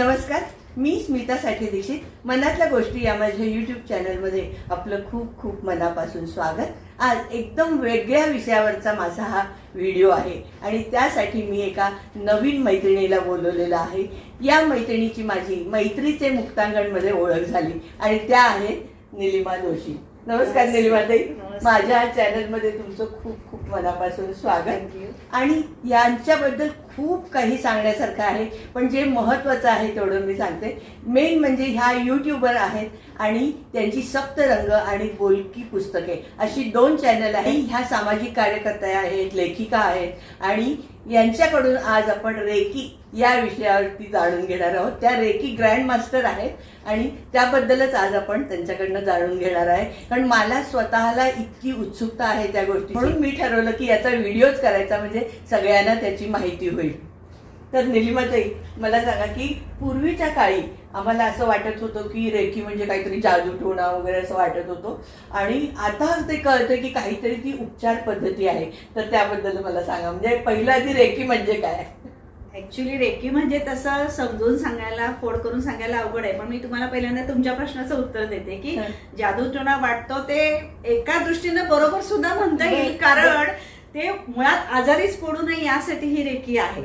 नमस्कार मी स्मिता साठे दीक्षित. मनातल्या गोष्टी या माझ्या युट्यूब चॅनलमध्ये आपलं खूप खूप मनापासून स्वागत. आज एकदम वेगळ्या विषयावरचा माझा हा व्हिडिओ आहे आणि त्यासाठी मी एका नवीन मैत्रिणीला बोलवलेलं आहे. या मैत्रिणीची माझी मैत्रीचे मुक्तांगणमध्ये ओळख झाली आणि त्या आहेत निलिमा जोशी. नमस्कार निलिमाताई. नमस्कार. माझ्या चॅनलमध्ये तुमचं खूप खूप मनापासून स्वागत. आणि यांच्याबद्दल खूप काही सांगण्यासारखं आहे. पण जे महत्त्वाचं आहे तेवढं मी सांगते. मेन म्हणजे ह्या युट्यूबर आहेत आणि त्यांची सप्तरंग आणि बोलकी पुस्तके. अशी दोन चॅनल आहे ह्या सामाजिक कार्यकर्त्या आहेत लेखिका आहेत आणि यांच्याकडून आज आपण रेकी या विषयावरती जाणून घेणार आहोत. त्या रेकी ग्रँड मास्टर आहेत आणि त्याबद्दलच आज आपण त्यांच्याकडनं जाणून घेणार आहे. कारण मला स्वतःला इतकी उत्सुकता आहे त्या गोष्टी म्हणून मी ठरवलं की याचा व्हिडिओच करायचा म्हणजे सगळ्यांना त्याची माहिती होईल. तर निलिमाताई मला सांगा की पूर्वीच्या काळी आम्हाला असं वाटत होतं की रेकी म्हणजे काहीतरी जादू टोणा वगैरे असं वाटत होतं. आणि आता ते कळतं की काहीतरी ती उपचार पद्धती आहे. तर त्याबद्दल मला सांगा. म्हणजे पहिलं आधी रेकी म्हणजे काय? ऍक्च्युली रेकी म्हणजे तसं समजून सांगायला फोड करून सांगायला अवघड आहे. पण मी तुम्हाला पहिल्यांदा तुमच्या प्रश्नाचं उत्तर देते की हं. जादूटोणा वाटतो ते एका दृष्टीनं बरोबर सुद्धा म्हणता येईल. कारण ते मुळात आजारीच पडू नये यासाठी ही रेकी आहे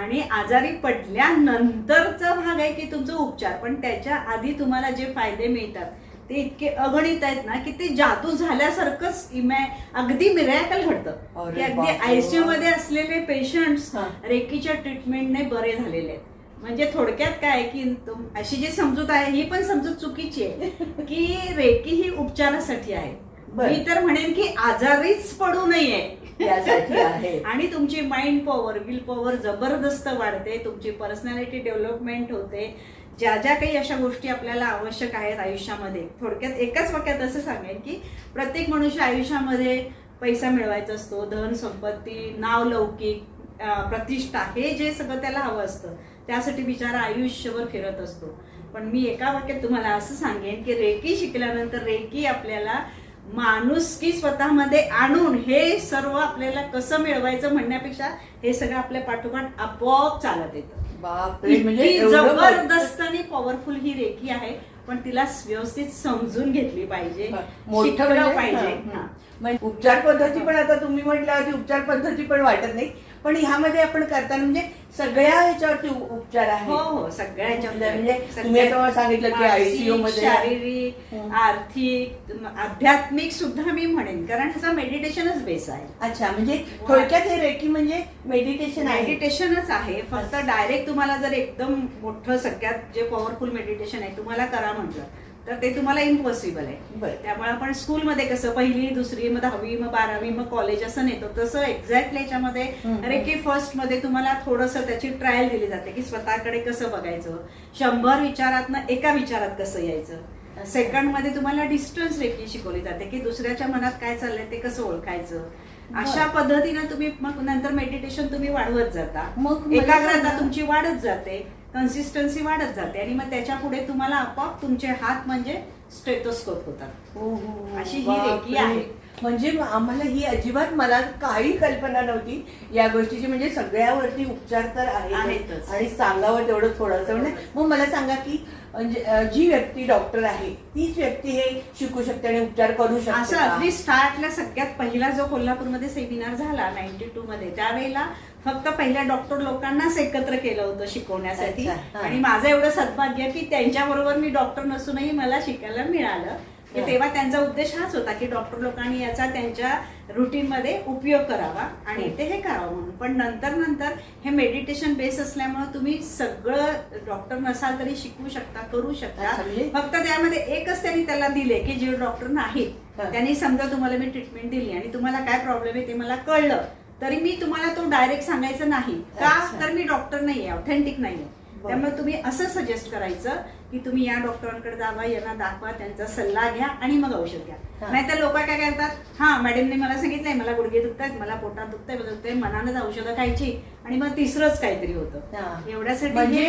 आणि आजारी पडल्यानंतरचा भाग आहे की तुमचा उपचार पण त्याच्या आधी तुम्हाला जे फायदे मिळतात ते इतके अगणित आहेत ना की ते जादू झाल्यासारखंच इमॅ अगदी मिरॅकल घडतं की अगदी. आयसीयू मध्ये असलेले पेशंट्स. रेकीच्या ट्रीटमेंटने बरे झालेले आहेत म्हणजे थोडक्यात काय की अशी जी समजूत आहे ही पण समजूत चुकीची आहे की रेकी ही उपचारासाठी आहे. मी तर म्हणेन की आजारीच पडू नये. आणि तुमची माइंड पॉवर विल पॉवर जबरदस्त वाढते तुमची पर्सनॅलिटी डेव्हलपमेंट होते. ज्या ज्या काही अशा गोष्टी आपल्याला आवश्यक आहेत आयुष्यामध्ये. थोडक्यात एकाच वाक्यात असं सांगेन की प्रत्येक मनुष्य आयुष्यामध्ये पैसा मिळवायचा असतो धन संपत्ती नाव लौकिक प्रतिष्ठा हे जे सगळं त्याला हवं असतं त्यासाठी बिचारा आयुष्यभर फिरत असतो. पण मी एका वाक्यात तुम्हाला असं सांगेन की रेकी शिकल्यानंतर रेकी आपल्याला माणुसकी स्वतःमध्ये आणून हे सर्व आपल्याला कसं मिळवायचं म्हणण्यापेक्षा हे सगळं आपल्या पाठोपाठ आपोआप चालत येतं. म्हणजे जबरदस्त आणि पॉवरफुल ही रेखी आहे पण तिला व्यवस्थित समजून घेतली पाहिजे मोठं म्हणजे पाहिजे. म्हणजे उपचार पद्धती पण आता तुम्ही म्हटल्यावरती उपचार पद्धती पण वाटत नाही. पण ह्यामध्ये आपण करताना म्हणजे सगळ्या ह्याच्यावरती उपचार आहे हो हो सगळ्या. म्हणजे सगळ्या- तुम्ही आता मला सांगितलं की मानसिक, आयसीयू मध्ये. शारीरिक हं. आर्थिक आध्यात्मिक सुद्धा मी म्हणेन. कारण ह्याचा मेडिटेशनच बेस आहे. अच्छा म्हणजे थोडक्यात हे रेकी म्हणजे मेडिटेशन आहे. मेडिटेशनच आहे. फक्त डायरेक्ट तुम्हाला जर एकदम मोठं सगळ्यात जे पॉवरफुल मेडिटेशन आहे तुम्हाला करा म्हटलं. तर ते तुम्हाला इम्पॉसिबल आहे. त्यामुळे आपण स्कूलमध्ये कसं पहिली दुसरी मग दहावी मग बारावी मग कॉलेज असं नेतो. तसं एक्झॅक्टली याच्यामध्ये हम्म. रेकी फर्स्टमध्ये तुम्हाला थोडंसं त्याची ट्रायल दिली जाते की स्वतःकडे कसं बघायचं. शंभर विचारातनं एका विचारात कसं यायचं. सेकंडमध्ये तुम्हाला डिस्टन्स रेकी शिकवली जाते की दुसऱ्याच्या मनात काय चाललंय ते कसं ओळखायचं. अशा पद्धतीनं तुम्ही मग नंतर मेडिटेशन तुम्ही वाढवत जाता. मग एकाग्रता तुमची वाढत जाते. कन्सिस्टन्सी वाढत जाते आणि मग त्याच्या पुढे तुम्हाला आपोआप तुमचे हात म्हणजे स्टेटोस्कोप होतात हो, हो, हो. अशी ही. रेकी आहे. म्हणजे आम्हाला ही अजिबात मला काही कल्पना नव्हती या गोष्टीची म्हणजे सगळ्यावरती उपचार तर आहेत आहेतच. आणि सांगावं तेवढं थोडंसं म्हणजे मग मला सांगा की जी व्यक्ती डॉक्टर आहे तीच व्यक्ती हे शिकू शकते आणि उपचार करू शकते असं? अगदी स्टार्टला सगळ्यात पहिला जो कोल्हापूरमध्ये सेमिनार झाला नाईन्टी टू मध्ये त्यावेळेला फक्त पहिल्या डॉक्टर लोकांनाच एकत्र केलं होतं शिकवण्यासाठी. आणि माझं एवढं सद्भाग्य की त्यांच्याबरोबर मी डॉक्टर नसूनही मला शिकायला मिळालं की. तेव्हा त्यांचा उद्देश हाच होता की डॉक्टर लोकांनी याचा त्यांच्या रुटीन मध्ये उपयोग करावा आणि. ते हे करावं म्हणून पण नंतर नंतर हे मेडिटेशन बेस असल्यामुळे तुम्ही सगळं डॉक्टर नसाल तरी शिकू शकता करू शकता म्हणजे? फक्त त्यामध्ये एकच त्यांनी त्याला दिले की जे डॉक्टर नाहीत. त्यांनी समजा तुम्हाला मी ट्रीटमेंट दिली आणि तुम्हाला काय प्रॉब्लेम आहे ते मला कळलं तरी मी तुम्हाला तो डायरेक्ट सांगायचं नाही का. तर मी डॉक्टर नाहीये ऑथेंटिक नाहीये बरं. त्यामुळे तुम्ही असं सजेस्ट करायचं की तुम्ही या डॉक्टरांकडे जावा यांना दाखवा त्यांचा सल्ला घ्या आणि मग औषध घ्या. नाहीतर लोक काय करतात हा मॅडमने मला सांगितलंय मला गुडघे दुखतायत मला पोटात दुखतंय मला दुखतंय मनानच औषधं खायची आणि मग तिसरंच काहीतरी होतं हा. एवढ्यासाठी म्हणजे.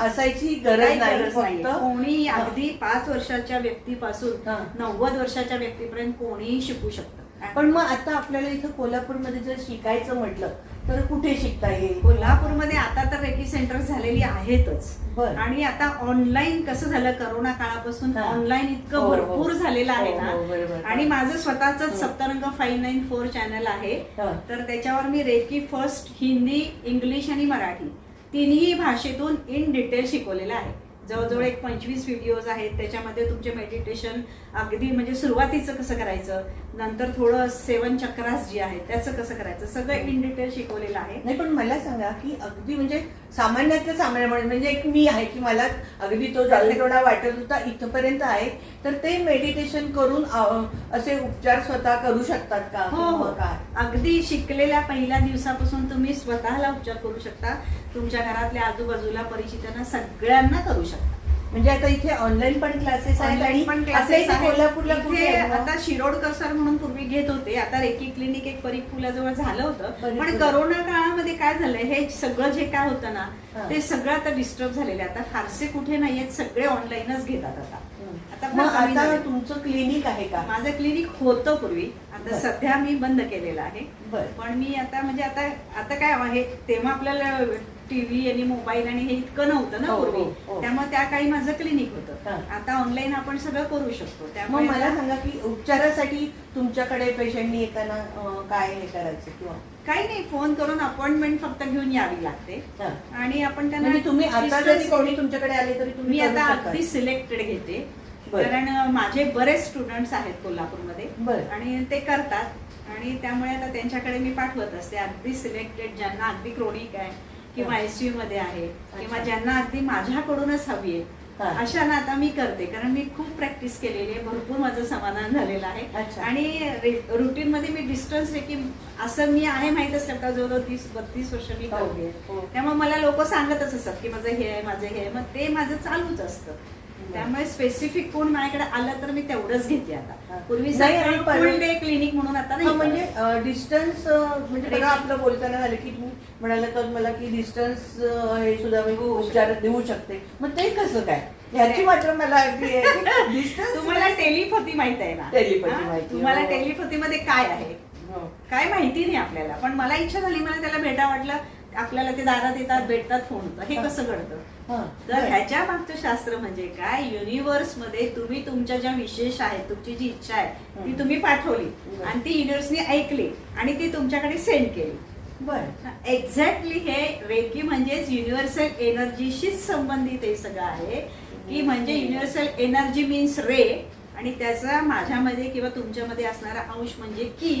असायची गरज नाही कोणी. अगदी पाच वर्षाच्या व्यक्तीपासून. नव्वद वर्षाच्या व्यक्तीपर्यंत कोणीही शिकू शकतं पण मग आता आपल्याला इथं कोल्हापूरमध्ये जर शिकायचं म्हटलं तर कुठे शिकता येईल कोल्हापूरमध्ये आता तर रेकी सेंटर झालेली आहेतच. आणि आता ऑनलाईन कसं झालं करोना काळापासून हा. ऑनलाईन हो, इतकं हो. भरपूर झालेलं आहे हो, हो. ना आणि माझं स्वतःच हो. Saptarang five nine four channel आहे हा. तर त्याच्यावर मी रेकी फर्स्ट हिंदी इंग्लिश आणि मराठी तिन्ही भाषेतून इन डिटेल शिकवलेलं आहे जवळजवळ एक पंचवीस व्हिडिओज आहेत त्याच्यामध्ये तुमचे मेडिटेशन अगदी म्हणजे सुरुवातीचं कसं करायचं नंतर थोडं सेवन चक्रास जे आहेत त्याचं कसं करायचं सगळं इन डिटेल शिकवलेलं आहे. नाही पण मला सांगा की अगदी म्हणजे सामान्यातलं सामान्य म्हणजे एक मी आहे की मला अगदी तो जालनेटोडा वाटत होता इथपर्यंत आहे तर ते मेडिटेशन करून असे उपचार स्वतः करू शकतात का? हो हो. अगदी शिकलेल्या पहिल्या दिवसापासून तुम्ही स्वतःला उपचार करू शकता. तुमच्या घरातल्या आजूबाजूला परिचितांना सगळ्यांना करू शकता. म्हणजे आता इथे ऑनलाईन पण क्लासेस आहेत आणि पण आहेत. कोल्हापूरला कुठे? आता शिरोडकर सर म्हणून पूर्वी घेत होते आता रेकी क्लिनिक एक परीख पुलाजवळ झालं होतं पण. करोना काळामध्ये काय झालंय हे सगळं जे काय होतं ना. ते सगळं आता डिस्टर्ब झालेलं आहे आता फारसे कुठे नाहीयेत सगळे ऑनलाईनच घेतात आता मग आता. तुमचं क्लिनिक आहे का माझं क्लिनिक होतं पूर्वी आता. सध्या मी बंद केलेलं आहे बरं. पण मी आता म्हणजे आता आता काय आहे तेव्हा आपल्याला टीव्ही आणि मोबाईल आणि हे इतकं नव्हतं ना हो, पूर्वी हो, हो. त्यामुळे त्या काळी माझं क्लिनिक होतं. आता ऑनलाईन आपण सगळं करू शकतो त्यामुळे मला सांगा की उपचारासाठी तुमच्याकडे पेशंटनी येताना अ, काय हे करायचं किंवा काही नाही फोन करून अपॉइंटमेंट फक्त घेऊन यावी लागते हा. आणि आपण त्यांना म्हणजे तुम्ही आता जरी कोणी तुमच्याकडे आले तरी तुम्ही मी करू आता. अगदी सिलेक्टेड घेते बरं. कारण अं, माझे बरेच स्टुडंट्स आहेत कोल्हापूरमध्ये बरं. आणि ते करतात आणि त्यामुळे आता त्यांच्याकडे मी पाठवत असते अगदी सिलेक्टेड ज्यांना अगदी क्रोनिक आहे किंवा. एसयू मध्ये आहे किंवा अच्छा. ज्यांना अगदी माझ्याकडूनच हवी हा. आहे अशांना आता मी करते कारण मी खूप प्रॅक्टिस केलेली आहे भरपूर माझं समाधान झालेलं आहे. आणि रुटीन मध्ये मी डिस्टन्स की असं मी आहे माहीत असतं का जवळजवळ तीस बत्तीस वर्ष मी हो, करते हो. त्यामुळे मला लोक सांगतच असतात की माझं हे आहे माझं हे आहे मग ते माझं चालूच असतं त्यामुळे स्पेसिफिक कोण माझ्याकडे आलं तर मी तेवढंच घेते हा. आता पूर्वी नाही, आणि फुल डे क्लिनिक म्हणून आता हा, नाही म्हणजे. डिस्टन्स म्हणजे बघा आपलं बोलताना झालं की तुम्ही म्हणाला तर मला की डिस्टन्स हे सुद्धा मी उपचार देऊ शकते. मग ते कसं काय? ह्याची मात्र मला डिस्टन्स तुम्हाला टेलिपथी माहीत आहे ना? हा? माहिती आहे, तुम्हाला हो. टेलिपथी मध्ये काय आहे? काय माहिती नाही आपल्याला. पण मला इच्छा झाली मला त्याला भेटा वाटलं. आपल्याला ते दारात येतात भेटतात फोन होतं हे हा. कसं घडतं? तर ह्याच्या मागचं शास्त्र म्हणजे काय युनिव्हर्समध्ये तुम्ही तुमच्या ज्या विशेष आहेत तुमची जी इच्छा आहे ती. तुम्ही पाठवली. आणि ती युनिव्हर्सने ऐकली आणि ती तुमच्याकडे सेंड केली बर एक्झॅक्टली हे रेकी म्हणजेच युनिव्हर्सल एनर्जीशीच संबंधित हे सगळं आहे की म्हणजे युनिव्हर्सल एनर्जी मीन्स रे आणि त्याचा माझ्यामध्ये किंवा तुमच्यामध्ये असणारा अंश म्हणजे की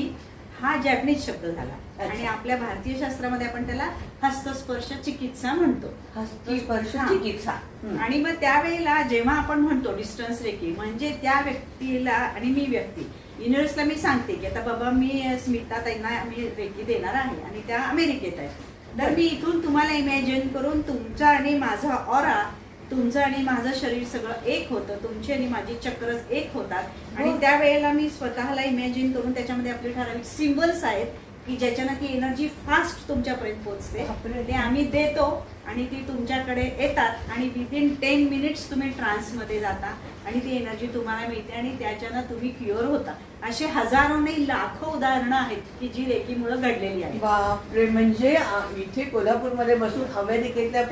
हा जॅपनीज शब्द झाला. आणि आपल्या भारतीय शास्त्रामध्ये आपण त्याला हस्तस्पर्श चिकित्सा म्हणतो हस्तस्पर्श. चिकित्सा. आणि मग त्यावेळेला जेव्हा आपण म्हणतो डिस्टन्स रेकी म्हणजे त्या व्यक्तीला आणि मी व्यक्ती युनिव्हर्सला मी सांगते की आता बाबा मी स्मिता ताईंना मी रेकी देणार आहे आणि त्या अमेरिकेत आहेत तर मी इथून तुम्हाला इमॅजिन करून तुमचा आणि माझा ऑरा तुमचं आणि माझं शरीर सगळं एक होतं तुमची आणि माझी चक्रच एक होतात आणि हो. त्यावेळेला मी स्वतःला इमॅजिन करून त्याच्यामध्ये आपले ठराविक सिम्बल्स आहेत की ज्याच्यानं ती एनर्जी फास्ट तुमच्यापर्यंत पोहोचते. ते आम्ही देतो आणि ती तुमच्याकडे येतात आणि विदिन टेन मिनिट्स तुम्ही ट्रान्समध्ये जाता आणि ती एनर्जी तुम्हाला मिळते आणि त्याच्यानं तुम्ही क्युअर होता असे हजारो नाही लाखो उदाहरणं आहेत की जी रेकीमुळे घडलेली आहेत बापरे म्हणजे इथे कोल्हापूरमध्ये बसून अमेरिकेतल्या.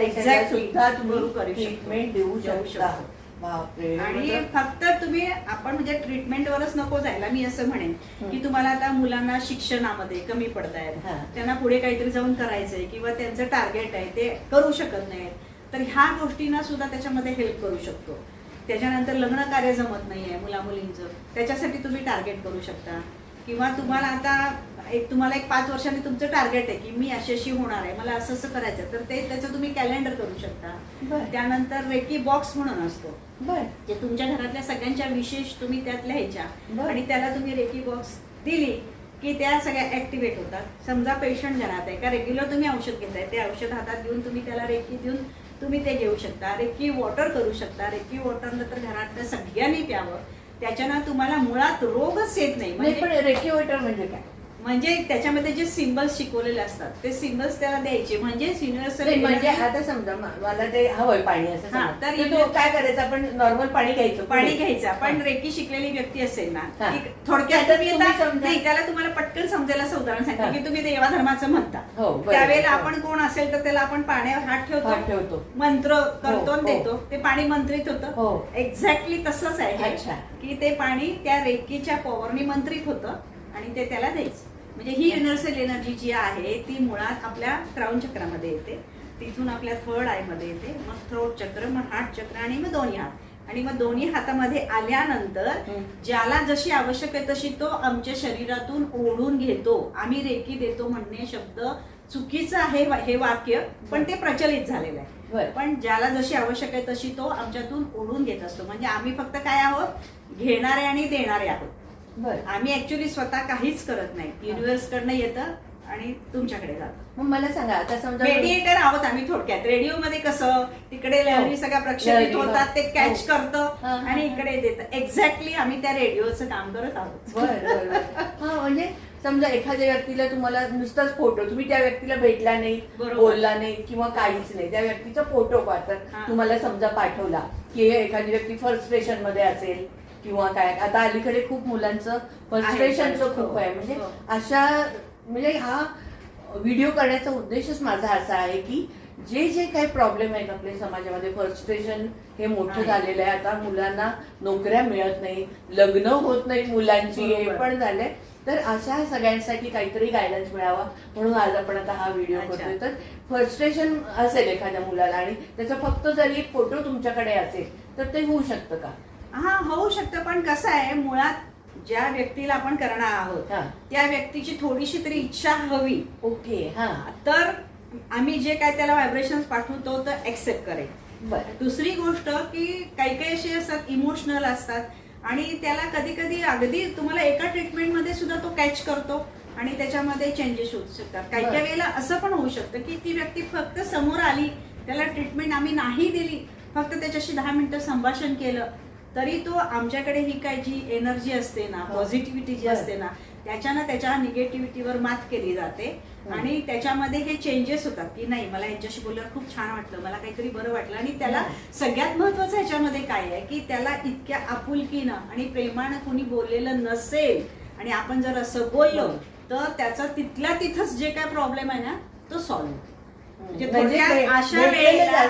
सुद्धा तुम्ही. ट्रीटमेंट देऊ शकता आणि फक्त तुम्ही आपण म्हणजे ट्रीटमेंटवरच नको जायला मी असं म्हणेन. की तुम्हाला आता मुलांना शिक्षणामध्ये कमी पडतायत. त्यांना पुढे काहीतरी जाऊन करायचंय किंवा त्यांचं टार्गेट आहे ते करू शकत नाहीत तर ह्या गोष्टींना सुद्धा त्याच्यामध्ये हेल्प करू शकतो त्याच्यानंतर लग्न कार्य जमत नाहीये मुला मुलींचं त्याच्यासाठी तुम्ही टार्गेट करू शकता किंवा तुम्हाला आता एक तुम्हाला एक पाच वर्षांनी तुमचं टार्गेट आहे की मी अशी अशी होणार आहे मला असं असं करायचं तर ते त्याचं तुम्ही कॅलेंडर करू शकता. त्यानंतर रेकी बॉक्स म्हणून असतो. बर. जे तुमच्या घरातल्या सगळ्यांच्या विशेष तुम्ही त्यात लिहायच्या. आणि त्याला तुम्ही रेकी बॉक्स दिली की त्या सगळ्या ऍक्टिव्हेट होतात. समजा पेशंट घरात आहे का रेग्युलर तुम्ही औषध घेताय ते औषध हातात घेऊन तुम्ही त्याला रेकी देऊन तुम्ही ते घेऊ शकता. रेकी वॉटर करू शकता. रेकी वॉटरनं तर घरातल्या सगळ्यांनी प्यावं. त्याच्यानं तुम्हाला मुळात रोगच येत नाही. म्हणजे पण रेक्युएटर म्हणजे काय? म्हणजे त्याच्यामध्ये जे सिम्बल्स शिकवलेले असतात ते सिम्बल्स त्याला द्यायचे म्हणजे नाही, म्हणजे आता समजा म- मला ते हवंय पाणी असं हा, समजा. तर तर तो इथे- काय करायचं आपण नॉर्मल पाणी घ्यायचं पाणी. घ्यायचं पण. रेकी शिकलेली व्यक्ती असेल ना हा. थोडक्यात त्यातच तुम्ही तुम्ही आता- समजा- नाही त्याला तुम्हाला पटकन समजेल असं उदाहरण हा. सांगते की तुम्ही देवा धर्माचं म्हणता हो, बरोबर. त्यावेळेला हो. आपण कोण असेल तर त्याला आपण पाण्यावर हात हात ठेवतो ठेवतो मंत्र करतो आणि हो. देतो ते पाणी मंत्रित होतं. एक्झॅक्टली तसंच आहे अच्छा. की ते पाणी त्या रेकीच्या पॉवरनी मंत्रित होतं आणि ते त्याला द्यायचं. म्हणजे ही युनिव्हर्सल एनर्जी जी आहे ती मुळात आपल्या क्राऊन चक्रामध्ये येते. तिथून आपल्या थर्ड आयमध्ये येते. मग थ्रोट चक्र मग हार्ट चक्र आणि मग दोन्ही हात. आणि मग दोन्ही हातामध्ये आल्यानंतर. ज्याला जशी आवश्यक आहे तशी तो आमच्या शरीरातून ओढून घेतो. आम्ही रेकी देतो म्हणणे शब्द चुकीचं आहे हे वाक्य पण ते प्रचलित झालेलं आहे. बरं. पण ज्याला जशी आवश्यक आहे तशी तो आमच्यातून ओढून घेत असतो. म्हणजे आम्ही फक्त काय आहोत? घेणारे आणि देणारे आहोत. आम्ही ऍक्च्युली स्वतः काहीच करत नाही युनिव्हर्स कडनं येतं आणि तुमच्याकडे जातं मग मला सांगा आता समजा मेडिएटर आहोत आम्ही थोडक्यात रेडिओ मध्ये कसं तिकडे लहरी सगळ्या प्रक्षेपित होतात ते हो. कॅच हो. करतं हा, हा, आणि हा. इकडे देतं एक्झॅक्टली आम्ही त्या रेडिओचं काम करत आहोत. हा म्हणजे समजा एखाद्या व्यक्तीला तुम्हाला नुसताच फोटो तुम्ही त्या व्यक्तीला भेटला नाही. बोलला नाही किंवा काहीच नाही त्या व्यक्तीचा फोटो हा. तुम्हाला समजा पाठवला की एखादी व्यक्ती फ्रस्ट्रेशनमध्ये असेल किंवा काय आता अलीकडे खूप मुलांचं फ्रस्ट्रेशनचं. खूप आहे म्हणजे हो. अशा म्हणजे हा व्हिडिओ करण्याचा उद्देशच माझा असा आहे की जे जे काही प्रॉब्लेम आहेत आपल्या समाजामध्ये फ्रस्ट्रेशन हे मोठं. झालेलं आहे आता मुलांना नोकऱ्या मिळत नाही लग्न होत नाही मुलांची हे. पण झालंय तर अशा सगळ्यांसाठी काहीतरी गायडन्स मिळावा म्हणून आज आपण आता हा व्हिडिओ. करतोय तर फ्रस्ट्रेशन असेल एखाद्या मुलाला आणि त्याचा फक्त जरी एक फोटो तुमच्याकडे असेल तर ते होऊ शकतं का हा होऊ शकतं पण कसं आहे मुळात ज्या व्यक्तीला आपण करणार आहोत हा. त्या व्यक्तीची थोडीशी तरी इच्छा हवी. ओके हा. तर आम्ही जे काय त्याला व्हायब्रेशन पाठवतो तर एक्सेप्ट करेल. बरं. दुसरी गोष्ट की काही काही असे असतात इमोशनल असतात आणि त्याला कधी कधी अगदी तुम्हाला एका ट्रीटमेंटमध्ये सुद्धा तो कॅच करतो आणि त्याच्यामध्ये चेंजेस होऊ शकतात. काही काही बरं. वेळेला असं पण होऊ शकतं की ती व्यक्ती फक्त समोर आली त्याला ट्रीटमेंट आम्ही नाही दिली फक्त त्याच्याशी दहा मिनिटं संभाषण केलं तरी तो आमच्याकडे ही काय जी एनर्जी असते ना हो. पॉझिटिव्हिटी जी बरं. असते ना त्याच्यानं त्याच्या निगेटिव्हिटीवर मात केली जाते हं. आणि त्याच्यामध्ये हे चेंजेस होतात की नाही मला यांच्याशी बोलल्यावर खूप छान वाटलं मला काहीतरी बरं वाटलं आणि त्याला हं. सगळ्यात महत्वाचं ह्याच्यामध्ये काय आहे की त्याला इतक्या आपुलकीनं आणि प्रेमानं कुणी बोललेलं नसेल आणि आपण जर असं बोललो हं. तर त्याचा तिथल्या तिथंच जे काय प्रॉब्लेम आहे ना तो सॉल्व्ह म्हणजे म्हणजे अशा वेळेला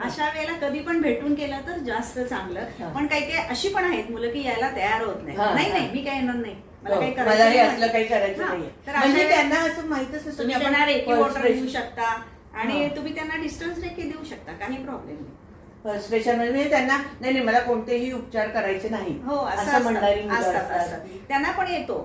अशा वेळेला कधी पण भेटून केलं तर जास्त चांगलं. पण काही काही अशी पण आहेत मुलं की यायला तयार होत नाही नाही. नाही मी काय येणार नाही मला काही मला करायचं हे. असलं काही करायचं तर अशा म्हणजे वेळेला त्यांना असं माहितच नसतं तुम्ही की आपण त्यांना रेकी वॉटर frustration- देऊ शकता आणि हा. तुम्ही त्यांना डिस्टन्स रेकी देऊ शकता काही प्रॉब्लेम नाही फ्रस्ट्रेशन म्हणजे त्यांना नाही नाही मला कोणतेही उपचार करायचे नाही हो असं असं म्हणणारी असतात मुलं असतात, असतात असतात. त्यांना पण येतो.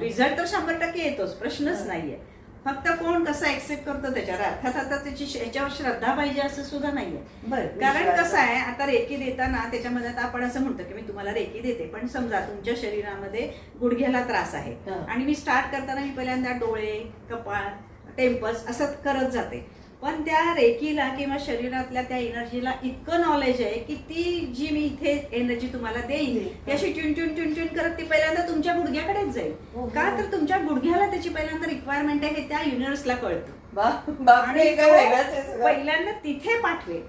रिझल्ट तर शंभर टक्के येतोच प्रश्नच. नाहीये फक्त कोण कसं ऍक्सेप्ट करतो त्याच्यावर अर्थात आता त्याची याच्यावर श्रद्धा पाहिजे असं सुद्धा नाहीये. बरं कारण कसं आहे आता रेकी देताना त्याच्यामध्ये आता आपण असं म्हणतो की मी तुम्हाला रेकी देते पण समजा तुमच्या शरीरामध्ये गुडघ्याला त्रास आहे. आणि मी स्टार्ट करताना मी पहिल्यांदा डोळे कपाळ टेम्पल्स असं करत जाते. पण त्या रेकीला किंवा शरीरातल्या त्या एनर्जीला इतकं नॉलेज आहे की ती जी मी इथे एनर्जी तुम्हाला देईल. ती अशी ट्यून ट्यून ट्यून ट्यून करत ती पहिल्यांदा तुमच्या गुडघ्याकडेच जाईल हो, का हो. तर तुमच्या गुडघ्याला त्याची पहिल्यांदा रिक्वायरमेंट आहे हे त्या युनिव्हर्सला कळतं आणि. पहिल्यांदा तिथे पाठवेल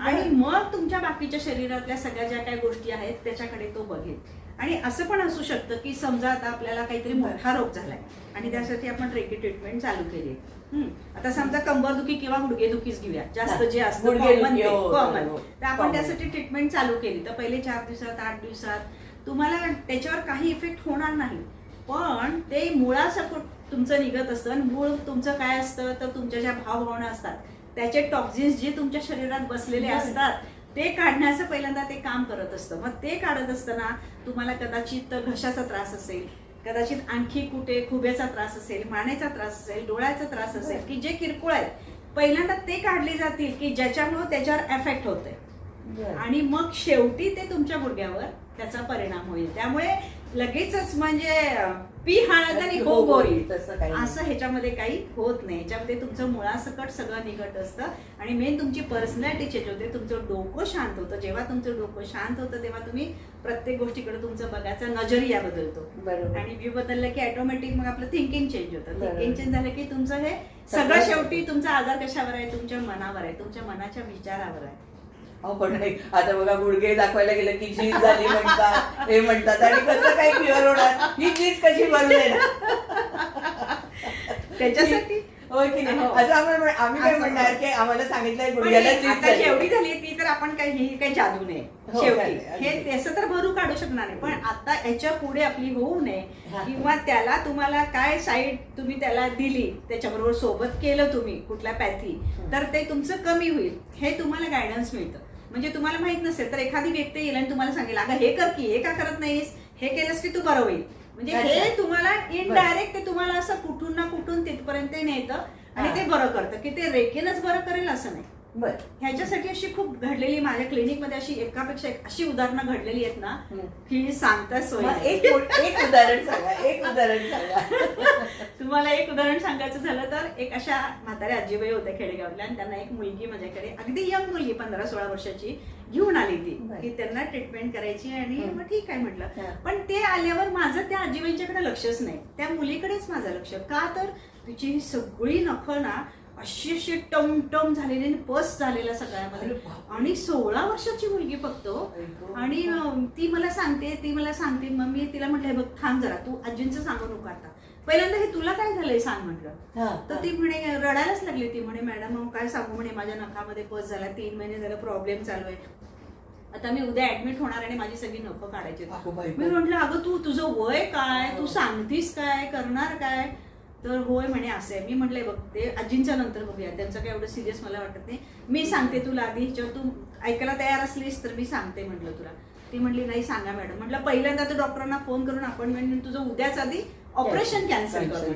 आणि मग तुमच्या बाकीच्या शरीरातल्या सगळ्या ज्या काही गोष्टी आहेत त्याच्याकडे तो बघेल आणि असं पण असू शकतं की समजा आता आपल्याला काहीतरी मोठा रोग झालाय आणि त्यासाठी आपण रेकी ट्रीटमेंट चालू केली हम्म. आता समजा कंबरदुखी किंवा गुडघेदुखीच घेऊया जास्त. जे असतं कॉमन हो, हो, हो. तर आपण. त्यासाठी ट्रीटमेंट चालू केली तर पहिले चार दिवसात आठ दिवसात तुम्हाला त्याच्यावर काही इफेक्ट होणार नाही पण ते मुळासकट तुमचं निघत असतं आणि मूळ तुमचं काय असतं तर तुमच्या ज्या भावभावना असतात त्याचे टॉक्झिन्स जे तुमच्या शरीरात बसलेले. असतात ते काढण्याचं पहिल्यांदा ते काम करत असतं. मग ते काढत असताना तुम्हाला कदाचित घशाचा त्रास असेल कदाचित आणखी कुठे खुब्याचा त्रास असेल मानेचा त्रास असेल डोळ्याचा त्रास असेल की जे किरकोळ आहेत पहिल्यांदा ते काढले जातील की ज्याच्यामुळे त्याच्यावर एफेक्ट होतंय. बरं. आणि मग शेवटी ते तुमच्या गुडघ्यावर त्याचा परिणाम होईल. त्यामुळे लगेचच म्हणजे पी हळद आणि हो गोरी तसं काही. असं ह्याच्यामध्ये काही होत नाही. ह्याच्यामध्ये तुमचं मुळासकट सगळं निघत असतं. आणि मेन तुमची पर्सनॅलिटी चेंज होते. तुमचं डोकं शांत होतं. जेव्हा तुमचं डोकं शांत होतं तेव्हा तुम्ही प्रत्येक गोष्टीकडे तुमचा बघायचा नजरिया बदलतो. बरोबर. आणि व्ह्यू बदललं की ऑटोमॅटिक मग आपलं थिंकिंग चेंज होतं. थिंकिंग चेंज झालं की तुमचं हे सगळं शेवटी तुमचा आधार कशावर आहे? तुमच्या मनावर आहे. तुमच्या मनाच्या विचारावर आहे. अहो पण नाही आता बघा गुडघे दाखवायला गेलं की चीज झाली म्हणतात. हे म्हणतात. आणि कसं काय प्युअर होणार? ही चीज कशी बनले त्याच्यासाठी? की नाही? हो. असं आपण आम्ही काय म्हणणार हो. की आम्हाला सांगितलंय गुडघ्याला हे चीज झाली. जेवढी झाली ती तर आपण काही ही काही जादू नाही. हो, शेवटी. चालेल, हे तर भरू काढू शकणार नाही. पण आता याच्यापुढे आपली होऊ नये हा. किंवा त्याला तुम्हाला काय साईड तुम्ही त्याला दिली त्याच्याबरोबर सोबत केलं तुम्ही कुठल्या पॅथी तर ते तुमचं कमी होईल. हे तुम्हाला गायडन्स मिळतं. म्हणजे तुम्हाला माहीत नसेल तर एखादी व्यक्ती येईल आणि तुम्हाला सांगेल अगं हे कर की हे का करत नाहीस हे केलंस की तू बरं होईल म्हणजे हे. तुम्हाला इनडायरेक्ट ते तुम्हाला असं कुठून ना कुठून तिथपर्यंत नेतं आणि. ते बरं करतं की ते रेकेनच बरं करेल असं नाही बर ह्याच्यासाठी अशी खूप घडलेली माझ्या क्लिनिकमध्ये अशी एकापेक्षा एक अशी उदाहरणं घडलेली आहेत ना. की सांगता सोय मग. एक एक उदाहरण सांगा एक उदाहरण सांगा तुम्हाला एक उदाहरण सांगायचं झालं तर एक अशा म्हाताऱ्या आजीबाई होत्या खेडेगावातल्या आणि त्यांना एक मुलगी माझ्याकडे अगदी यंग मुलगी पंधरा सोळा वर्षाची घेऊन आली ती. की त्यांना ट्रीटमेंट करायची आणि. मग ठीक आहे म्हटलं. पण ते आल्यावर माझं त्या आजीबाईंच्याकडे लक्षच नाही त्या मुलीकडेच माझं लक्ष का तर तिची ही सगळी नखं ना अशी अशी टमटम झालेली आणि पस झालेला सगळ्यामध्ये. आणि सोळा वर्षाची मुलगी फक्त हो. आणि ती मला सांगते ती मला सांगते मग मी तिला म्हटलं "हे बघ थांब जरा तू आजींचं सांगू नको आता पहिल्यांदा हे तुला काय झालंय सांग म्हटलं हा, तर. ती म्हणे रडायलाच लागली ती म्हणे मॅडम काय सांगू म्हणे माझ्या नखामध्ये पस झाला तीन महिने झालं प्रॉब्लेम चालू आहे आता मी उद्या ऍडमिट होणार आणि माझी सगळी नखं काढायची आहेत." अगो बाई, मी म्हटलं अगं तू तुझं वय काय तू. सांगतीस काय करणार काय तर होय म्हणे असं आहे. मी म्हटलंय बघ ते आजींच्या नंतर बघूया. त्यांचं काय एवढं सिरियस मला वाटत नाही. मी सांगते तुला आधी ह्याच्यावर तू ऐकायला तयार असलीस तर मी सांगते म्हटलं तुला. ती म्हणली नाही सांगा मॅडम. म्हटलं पहिल्यांदा तर डॉक्टरांना फोन करून अपॉइंटमेंट तुझं उद्याच आधी ऑपरेशन कॅन्सल करू.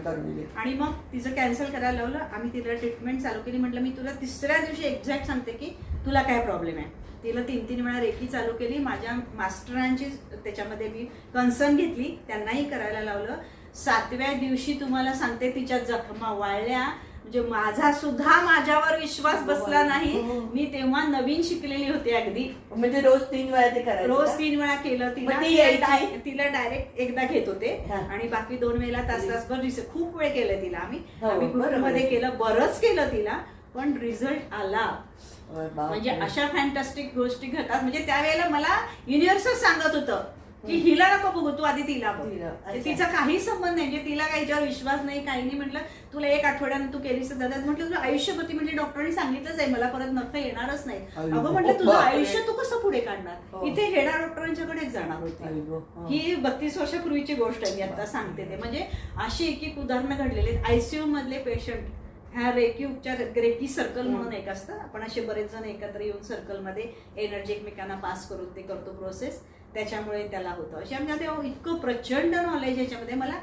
आणि मग तिचं कॅन्सल करायला लावलं. आम्ही तिला ट्रीटमेंट चालू केली. म्हटलं मी तुला तिसऱ्या दिवशी एक्झॅक्ट सांगते की तुला काय प्रॉब्लेम आहे. तिला तीन तीन वेळा रेकी चालू केली. माझ्या मास्टरांची त्याच्यामध्ये मी कन्सर्न घेतली. त्यांनाही करायला लावलं. सातव्या दिवशी तुम्हाला सांगते तिच्या जखमा वाळल्या म्हणजे माझा सुद्धा माझ्यावर विश्वास बसला नाही हो. मी तेव्हा नवीन शिकलेली होते अगदी म्हणजे रोज तीन वेळा ते करायचं रोज? तीन वेळा केलं तिला मग ती यायची? डाय- तिला डायरेक्ट एकदा घेत होते हा. आणि बाकी दोन वेळेला तास तासभर रिस- खूप वेळ केलं तिला आम्ही हो, आम्ही बरोबर ग्रुपमध्ये. केलं बरंच केलं तिला पण रिझल्ट आला अरे बापरे. म्हणजे अशा फॅन्टॅस्टिक गोष्टी घडतात म्हणजे त्यावेळेला मला युनिव्हर्सल सांगत होतं की हिला नको बघू तू आधी तिला बघ तिला, ते अच्छा. तिचा काही संबंध नाही म्हणजे तिला काही याच्यावर विश्वास नाही काही नाही म्हटलं तुला एक आठवड्यानं तू केलीस तर दादा म्हटलं तुला आयुष्यपती म्हणजे डॉक्टरांनी सांगितलंच आहे मला परत नख येणारच नाही. अगं म्हटलं तुझं बापरे. आयुष्य तू कसं पुढे काढणार हो. इथे हेडा डॉक्टरांच्याकडेच जाणार होते हा. ही बत्तीस वर्षापूर्वीची गोष्ट आहे मी आता सांगते ते म्हणजे अशी एक एक उदाहरणं घडलेली आहेत आयसीयू मधले पेशंट ह्या रेकी उपचार रेकी सर्कल म्हणून एक असतं आपण असे बरेच जण एकत्र येऊन सर्कलमध्ये एनर्जी एकमेकांना पास करून ते करतो प्रोसेस त्याच्यामुळे त्याला होतं अशा म्हणजे आता इतकं प्रचंड नॉलेज याच्यामध्ये मला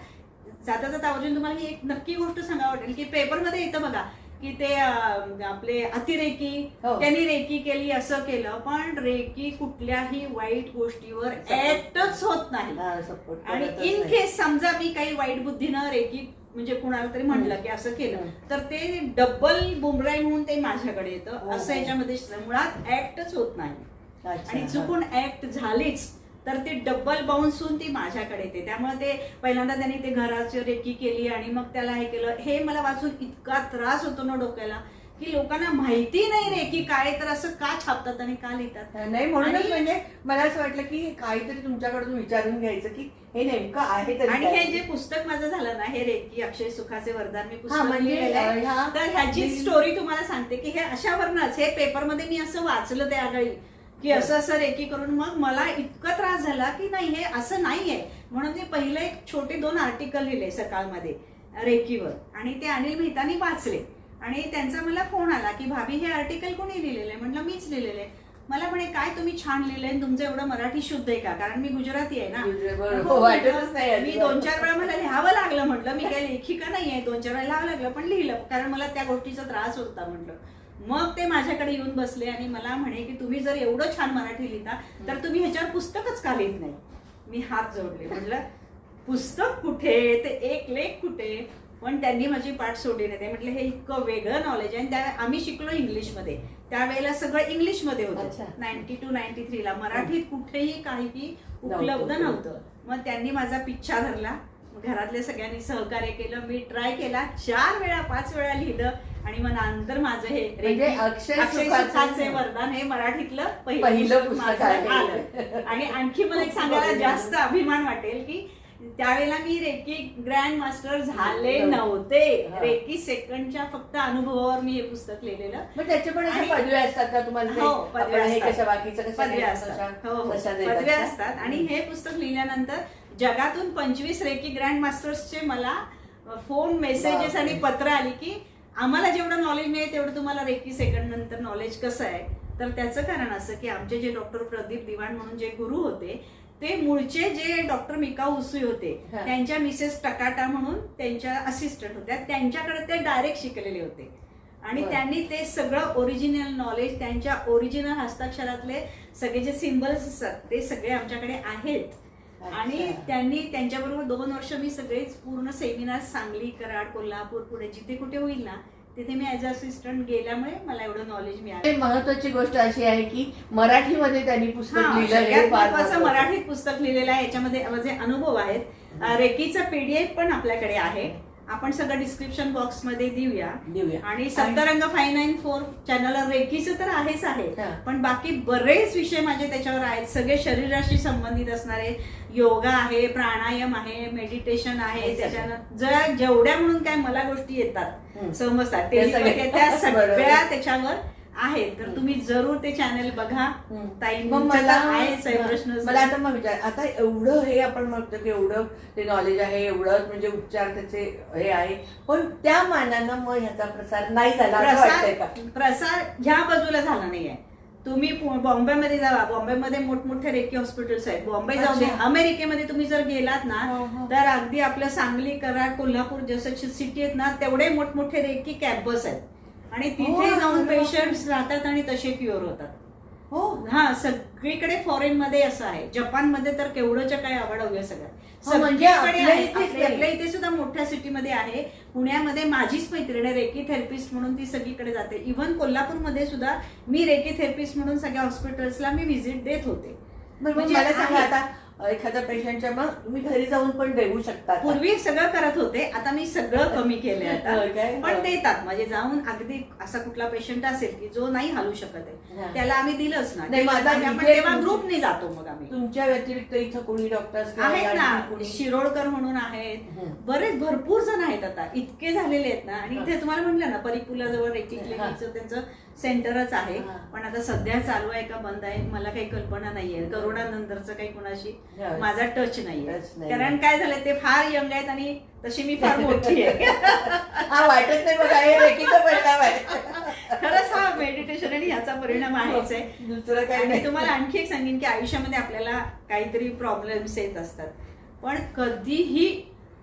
जाता जाता आवर्जून तुम्हाला ही एक नक्की गोष्ट सांगावं वाटेल की पेपरमध्ये येतं बघा की ते आपले अतिरेकी हो. त्यांनी रेकी केली असं केलं पण रेकी कुठल्याही वाईट गोष्टीवर ऍक्टच होत नाही आणि इन. केस समजा मी काही वाईट बुद्धीनं रेकी म्हणजे कुणाला तरी म्हणलं की असं केलं. तर ते डबल बुमराई म्हणून ते माझ्याकडे येतं हो, असं. याच्यामध्ये मुळात ऍक्टच होत नाही आणि. चुकून ऍक्ट झालीच तर ती डबल बाउन्स होऊन ती माझ्याकडे येते. त्यामुळे ते पहिल्यांदा त्यांनी ते घराची रेकी केली आणि मग त्याला हे केलं. हे मला वाचून इतका त्रास होतो ना डोक्याला की लोकांना माहिती नाही रे की काय तर असं का छापतात आणि का लिहितात? नाही म्हणूनच म्हणजे मला असं वाटलं की काहीतरी तुमच्याकडून विचारून घ्यायचं की हे नेमकं आहे तरी आणि? हे जे पुस्तक माझं झालं ना हे रेकी अक्षय सुखाचे वरदान मी पुस्तक म्हणजे लिहिलेलं तर ह्याची स्टोरी तुम्हाला सांगते की हे अशावरनच हे पेपरमध्ये मी असं वाचलं त्यावेळी की असं असं रेकी करून मग मला इतका त्रास झाला की नाही हे असं नाहीये. म्हणून मी पहिले एक छोटे दोन आर्टिकल लिहिले सकाळमध्ये रेकीवर आणि ते अनिल मेहतानी वाचले. आणि त्यांचा मला फोन आला की भाभी हे आर्टिकल कोणी लिहिलेलं आहे म्हटलं मीच लिहिलेलं आहे मला म्हणे काय तुम्ही छान लिहिलंय तुमचं एवढं मराठी शुद्ध आहे का? कारण मी गुजराती आहे ना. बरोबर. हो, नाही मी. दोन चार वेळा मला लिहावं लागलं म्हटलं. मी काही लेखिका नाहीये दोन चार वेळा लिहावं लागलं पण लिहिलं. कारण मला त्या गोष्टीचा त्रास होता म्हटलं. मग ते माझ्याकडे येऊन बसले आणि मला म्हणे की तुम्ही जर एवढं छान मराठी लिहिता तर तुम्ही ह्याच्यावर पुस्तकच का लिहित नाही? मी हात जोडले. म्हटलं पुस्तक कुठे? ते एक लेख कुठे? पण त्यांनी माझी पाठ सोडली नाही. ते म्हटलं हे इतकं वेगळं नॉलेज आहे. आणि त्या आम्ही शिकलो इंग्लिशमध्ये. त्यावेळेला सगळं इंग्लिशमध्ये. होतं. नाईन्टी टू नाईन्टी थ्रीला. मराठीत कुठेही काहीही उपलब्ध नव्हतं. मग त्यांनी माझा पिच्छा धरला. घरातल्या सगळ्यांनी सहकार्य केलं. मी ट्राय केला. चार वेळा पाच वेळा लिहिलं आणि मग नंतर माझं हे म्हणजे अक्षय सुखाचे- वरदान हे मराठीतलं पहिलं पुस्तक. आलं आणि आणखी मला एक सांगायला जास्त अभिमान वाटेल की त्यावेळेला मी रेकी ग्रँड मास्टर झाले नव्हते. रेकी सेकंडच्या फक्त अनुभवावर मी हे पुस्तक लिहिलेलं. मग त्याचे पण पदव्या असतात का तुम्हाला? हो, पदव्या असतात. पदव्या हो, हो. असतात. आणि हे पुस्तक लिहिल्यानंतर जगातून पंचवीस रेकी ग्रँड मास्टर्सचे मला फोन मेसेजेस आणि पत्र आली की आम्हाला जेवढं नॉलेज मिळेल तेवढं तुम्हाला रेकी सेकंड नंतर नॉलेज कसं आहे? तर त्याचं कारण असं की आमचे जे डॉक्टर प्रदीप दिवाण म्हणून जे गुरु होते ते मूळचे जे डॉक्टर मिका उसुई होते. त्यांच्या मिसेस टकाटा म्हणून त्यांच्या असिस्टंट होत्या त्यांच्याकडे ते डायरेक्ट शिकलेले होते आणि. त्यांनी ते सगळं ओरिजिनल नॉलेज त्यांच्या ओरिजिनल हस्ताक्षरातले सगळे जे सिम्बल्स असतात ते सगळे आमच्याकडे आहेत आणि. त्यांनी त्यांच्याबरोबर दोन वर्ष मी सगळेच पूर्ण सेमिनार सांगली कराड कोल्हापूर पुढे जिथे कुठे होईल ना तिथे मी ऍज असिस्टंट गेल्यामुळे मला एवढं नॉलेज मिळालं महत्वाची गोष्ट अशी आहे की मराठीमध्ये त्यांनी पुस्तक लिहिलं महत्वाचं. मराठीत पुस्तक लिहिलेलं आहे याच्यामध्ये माझे अनुभव आहेत रेकीचं पीडीएफ पण आपल्याकडे आहे आपण सगळं डिस्क्रिप्शन बॉक्समध्ये देऊया देऊया आणि Saptarang five nine four channel रेकीचं तर आहेच आहे हा. पण बाकी बरेच विषय माझे त्याच्यावर आहेत सगळे शरीराशी संबंधित असणारे योगा आहे प्राणायाम आहे मेडिटेशन आहे हे सगळं. त्याच्यानं जेवढ्या म्हणून काय मला गोष्टी येतात. समजतात ते त्या बरोबर. सगळ्या त्याच्यावर आहेत. तर तुम्ही जरूर ते चॅनल बघा. ताईंचं मग मला आहे प्रश्न मला आता मग विचार आता एवढं हे आपण म्हणतो की एवढं ते नॉलेज आहे एवढं म्हणजे उपचार त्याचे हे आहे. पण त्या मानानं मग ह्याचा प्रसार नाही झाला प्रसार प्रसार ह्या बाजूला झाला नाहीये. तुम्ही बॉम्बेमध्ये जावा बॉम्बेमध्ये मोठमोठे रेकी हॉस्पिटल्स आहेत. बॉम्बे जाऊ दे. अमेरिकेमध्ये तुम्ही जर गेलात ना हो, हो. तर अगदी आपलं सांगली कराड कोल्हापूर जसं सिटी आहेत ना तेवढे मोठमोठे रेकी कॅम्पस आहेत. आणि तिथे हो, जाऊन बापरे. पेशंट्स राहतात आणि तसे क्युअर होतात हो हा सगळीकडे फॉरेन मध्ये असं आहे जपानमध्ये तर केवढंच्या काय आवड हवी सगळं हो, म्हणजे सगळीकडे आपल्या आहे. इथेच आपल्या- नाही. आपल्या इथे सुद्धा मोठ्या सिटीमध्ये आहे पुण्यामध्ये माझीच मैत्रीण आहे रेकी थेरपिस्ट म्हणून ती सगळीकडे जाते इव्हन कोल्हापूरमध्ये सुद्धा मी रेकी थेरपिस्ट म्हणून सगळ्या हॉस्पिटल्सला मी व्हिजिट देत होते बरं, मग म्हणजे मला सांगा आहे. आता एखाद्या पेशंटच्या मग तुम्ही घरी जाऊन पण देऊ शकता? पूर्वी सगळं करत होते आता मी सगळं कमी केलंय आता? पण हो. देतात म्हणजे जाऊन अगदी असा कुठला पेशंट असेल की जो नाही हालू शकत आहे. त्याला आम्ही दिलंच ना ग्रुपने जातो मग आम्ही तुमच्या व्यतिरिक्त इथं कोणी डॉक्टर्स आहेत ना शिरोडकर म्हणून आहेत. बरेच भरपूर जण आहेत आता इतके झालेले आहेत ना आणि. इथे तुम्हाला म्हटलं ना परिपुलाजवळ त्यांचं सेंटरच आहे. पण आता सध्या चालू आहे का बंद आहे मला काही कल्पना नाहीये. करोना नंतरचं काही कुणाशी. माझा टच नाहीये. कारण काय झालंय ते फार यंग आहेत आणि तशी मी फार मोठी आहे. हा वाटत नाही बघा हे परिणाम आहे. खरंच हा मेडिटेशन आणि ह्याचा परिणाम आहेच आहे. दुसरं काही आणि नाही. तुम्हाला आणखी एक सांगेन की आयुष्यामध्ये आपल्याला काहीतरी प्रॉब्लेम्स येत असतात. पण कधीही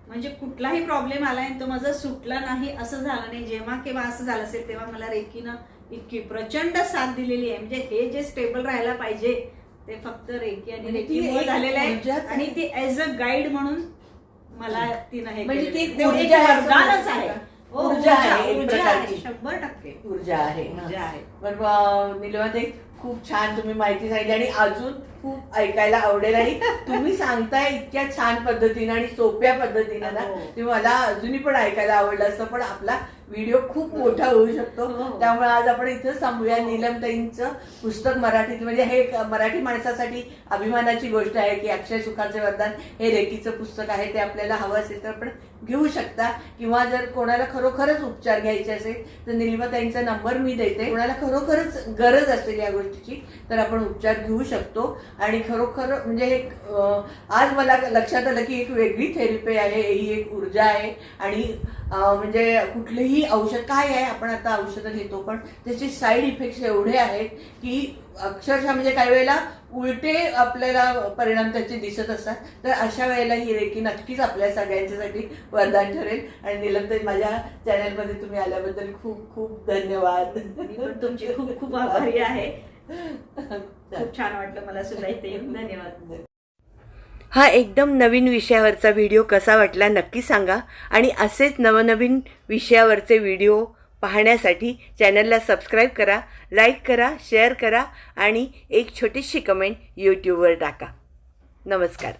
म्हणजे कुठलाही प्रॉब्लेम आला आणि तो माझा सुटला नाही असं झालं नाही. जेव्हा केव्हा असं झालं असेल तेव्हा मला रेकीनं इतकी प्रचंड साथ दिलेली आहे म्हणजे हे जे स्टेबल राहायला पाहिजे ते फक्त रेकी आणि म्हणजे ती रेकीमुळे एक झालेलं आहे ऊर्जाच आहे. आणि ती ऍज अ गाईड म्हणून मला तिनं हे म्हणजे केलेलं ती आहे. ते एक ऊर्जा आहे असं वरदानच आहे? हो, ऊर्जा आहे एक ऊर्जा प्रकारची. आहे शंभर टक्के ऊर्जा आहे. ऊर्जा आहे बरं निलवाते खूप छान तुम्ही माहिती सांगितली आणि अजून खूप ऐकायला आवडेल आणि तुम्ही सांगताय इतक्या छान पद्धतीनं आणि सोप्या पद्धतीनं ना हो. ते मला अजूनही पण ऐकायला आवडलं असतं पण आपला व्हिडिओ खूप मोठा होऊ शकतो. हो, हो. त्यामुळे आज आपण इथं थांबूया. नीलमताईंचं पुस्तक मराठीत म्हणजे हे मराठी माणसासाठी अभिमानाची गोष्ट आहे की अक्षय सुखाचे वरदान हे रेकीचं पुस्तक आहे ते आपल्याला हवं असेल तर आपण घेऊ शकता. किंवा जर कोणाला खरोखरच उपचार घ्यायचे असेल तर निलिमाताईंचा नंबर मी देते. कोणाला खरोखरच गरज असेल या गोष्टीची तर आपण उपचार घेऊ शकतो. आणि खरोखर म्हणजे एक आज मला लक्षात आलं की एक वेगळी थेरपी आहे ही एक ऊर्जा आहे आणि म्हणजे कुठलेही औषध काय आहे आपण आता औषधं घेतो पण त्याचे साईड इफेक्ट्स एवढे आहेत की अक्षरशः म्हणजे काही वेळेला उलटे आपल्याला परिणाम त्याचे दिसत असतात. तर अशा वेळेला ही रेकी नक्कीच आपल्या सगळ्यांच्यासाठी वरदान ठरेल. आणि निलमताई माझ्या चॅनलमध्ये तुम्ही आल्याबद्दल खूप खूप धन्यवाद. तुमची खूप खूप आभारी आहे. खूप छान वाटलं मला सुद्धा इथे येऊन. धन्यवाद. हा एकदम नवीन विषयावरचा व्हिडिओ कसा वाटला नक्की सांगा. आणि असेच नवनवीन विषयावरचे व्हिडिओ पाहण्यासाठी चॅनलला सबस्क्राईब करा लाईक करा शेअर करा आणि एक छोटीशी कमेंट यूट्यूबवर टाका. नमस्कार.